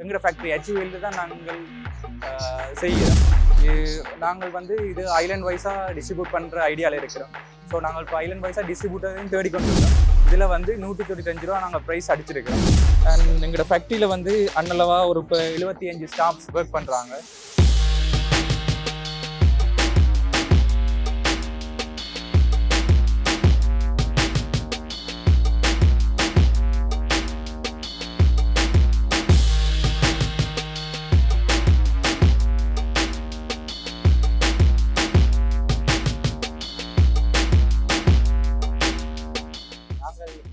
எங்களோட factory HUL தான் நாங்கள் செய்கிறோம். நாங்கள் வந்து இது ஐலண்ட் வைஸாக டிஸ்ட்ரிபியூட் பண்ணுற ஐடியாவில் இருக்கிறோம். ஸோ நாங்கள் இப்போ ஐலண்ட் வைஸாக டிஸ்ட்ரிபியூட்டரையும் தேடி கொண்டிருக்கோம். இதில் வந்து நூற்றி தொண்ணூத்தஞ்சு ரூபா நாங்கள் ப்ரைஸ் அடிச்சிருக்கிறோம். அண்ட் எங்களோட ஃபேக்ட்ரியில் வந்து அன்னளவாக ஒரு இப்போ எழுபத்தி அஞ்சு ஸ்டாஃப்ஸ் ஒர்க் பண்ணுறாங்க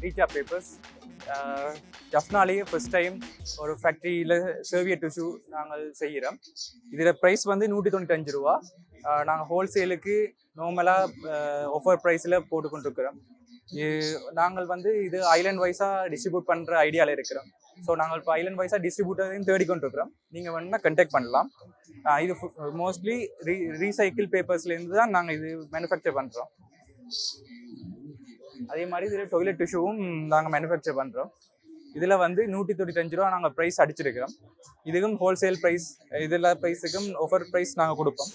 ரீச்சா பேப்பர்ஸ் ஜஃப்னாலேயே ஃபர்ஸ்ட் டைம் ஒரு ஃபேக்ட்ரியில் சர்வியர் டிஷ்யூ நாங்கள் செய்கிறோம். இதில் ப்ரைஸ் வந்து நூற்றி தொண்ணூத்தஞ்சு ரூபா uh, நாங்கள் ஹோல்சேலுக்கு நார்மலாக ஆஃபர் ப்ரைஸில் uh, போட்டுக்கொண்டிருக்கிறோம் நாங்கள் வந்து இது ஐலண்ட் வைஸாக டிஸ்ட்ரிபியூட் பண்ணுற ஐடியாவில் இருக்கிறோம். ஸோ நாங்கள் இப்போ ஐலண்ட் வைஸாக டிஸ்ட்ரிபியூட்டரையும் தேடிக்கொண்டிருக்கிறோம் நீங்கள் வேணும்னா கண்டெக்ட் பண்ணலாம். Uh, இது மோஸ்ட்லி ரீ ரீசைக்கிள் பேப்பர்ஸ்லேருந்து தான் நாங்கள் இது மேனுஃபேக்சர் பண்ணுறோம் அதே மாதிரி இதில் டொய்லெட் டிஷ்யூவும் நாங்கள் மேனுஃபேக்சர் பண்ணுறோம் இதில் வந்து நூற்றி தொண்ணூத்தஞ்சு ரூபா நாங்கள் ப்ரைஸ் அடிச்சிருக்கிறோம். இதுக்கும் ஹோல்சேல் ப்ரைஸ் இதில் ப்ரைஸுக்கும் ஒஃபர் ப்ரைஸ் நாங்கள் கொடுப்போம்.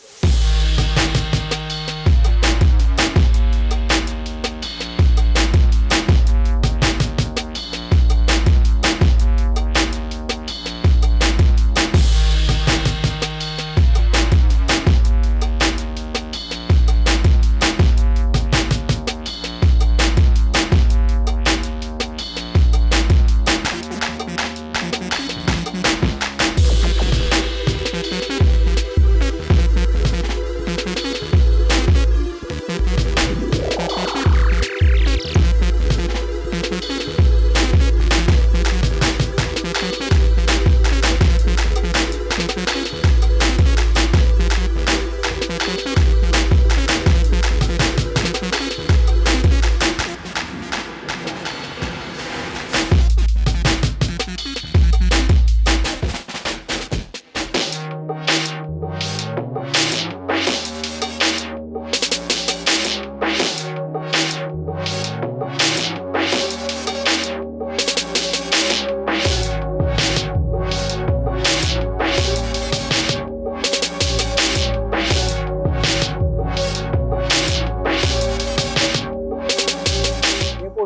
ஏ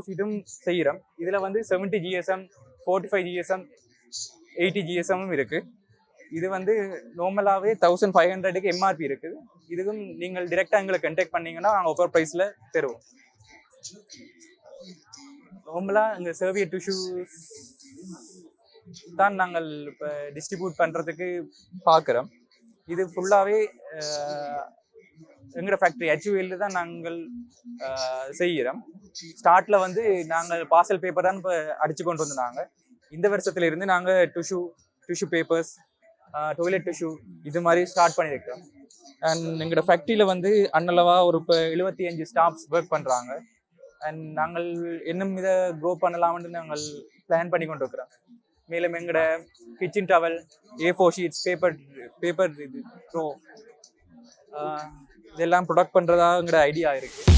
செய்கிறோம் இதில் வந்து seventy GSM forty five GSM eighty ஜிஎஸ்எம்மும் இருக்குது இது வந்து நார்மலாகவே தௌசண்ட் ஃபைவ் ஹண்ட்ரடுக்கு எம்ஆர்பி இருக்குது இதுக்கும் நீங்கள் டிரெக்டாக எங்களை கண்டெக்ட் பண்ணிங்கன்னா நாங்கள் ஒவ்வொரு ப்ரைஸில் தருவோம். நார்மலாக இந்த சர்வியர் டிஷ்யூஸ் தான் நாங்கள் இப்போ டிஸ்ட்ரிபியூட் பண்ணுறதுக்கு பார்க்குறோம் இது ஃபுல்லாகவே எங்களோட ஃபேக்ட்ரி ஹெச்யூஎல் தான் நாங்கள் செய்கிறோம். ஸ்டார்ட்ல வந்து நாங்கள் பார்சல் பேப்பர் தான் இப்போ அடிச்சு கொண்டு வந்தாங்க. இந்த வருஷத்துல இருந்து நாங்கள் tissue tissue papers toilet tissue இது மாதிரி ஸ்டார்ட் பண்ணியிருக்கோம் அண்ட் எங்களோட ஃபேக்ட்ரியில் வந்து அன்னளவா ஒரு இப்போ எழுபத்தி அஞ்சு ஸ்டாஃப்ஸ் ஒர்க் பண்ணுறாங்க அண்ட் நாங்கள் இன்னும் இதை க்ரோ பண்ணலாம்னு நாங்கள் பிளான் பண்ணி கொண்டு இருக்கிறோம். மேலும் எங்களோட kitchen towel A four sheets paper paper இது ப்ரோ இதெல்லாம் ப்ரொடக்ட் பண்ணுறதாங்கிற ஐடியா இருக்குது